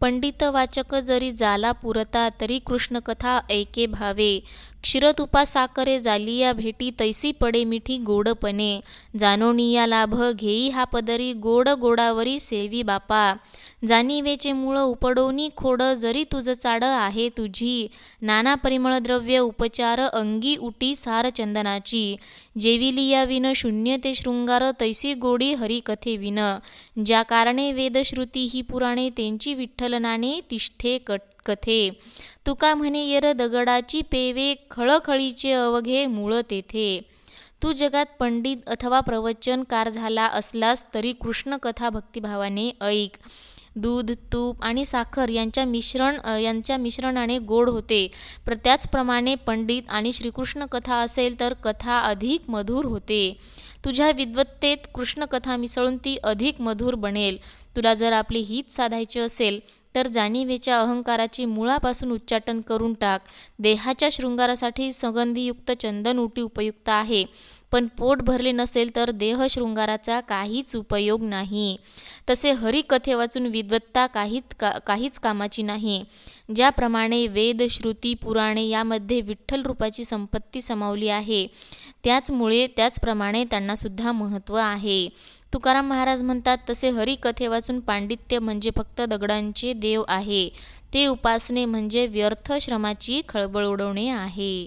पंडित वाचक जरी जाला पुरता तरी कृष्णकथा ऐके भावे. क्षीरतुपा साकरे जालिया भेटी तैसी पडे मिठी गोडपणे. जाणोनिया लाभ घेई हा पदरी गोड गोडावरी सेवी बापा. जाणीवेचे मूळ उपडोनी खोड जरी तुझ चाड आहे तुझी. नाना परिमळ द्रव्य उपचार अंगी उटी सार चंदनाची. जेविलिया विन शून्य ते शृंगार तैसी गोडी हरिकथे विन. ज्या कारणे वेदश्रुती ही पुराणे त्यांची विठ्ठलनाने तिष्ठे कट कथे? तुका म्हणे यर दगडाची पेवे खळखळीचे अवघे मूळ तेथे. तू जगात पंडित अथवा प्रवचनकार झाला असलास तरी कृष्ण कथा भक्तिभावाने ऐक. दूध तूप आणि साखर यांच्या मिश्रण यांच्या मिश्रणाने गोड होते. प्र त्याचप्रमाणे पंडित आणि श्रीकृष्ण कथा असेल तर कथा अधिक मधुर होते. तुझ्या विद्वत्तेत कृष्णकथा मिसळून ती अधिक मधुर बनेल. तुला जर आपली हित साधायची असेल तर जाणीवेच्या अहंकाराची मुळापासून उच्चाटन करून टाक. देहाच्या शृंगारासाठी सुगंधीयुक्त चंदन उटी उपयुक्त आहे. पण पोट भरले नसेल तर देह शृंगाराचा काहीच उपयोग नाही. तसे हरिकथे वाचून विद्वत्ता काहीच का काहीच कामाची नाही. ज्याप्रमाणे वेद श्रुती पुराणे यामध्ये विठ्ठल रूपाची संपत्ती समावली आहे त्याचमुळे त्याचप्रमाणे त्यांनासुद्धा महत्त्व आहे. तुकाराम महाराज म्हणतात तसे हरिकथे वाचून पांडित्य म्हणजे फक्त दगडांचे देव आहे. ते उपासने म्हणजे व्यर्थ श्रमाची खळबळ उडवणे आहे.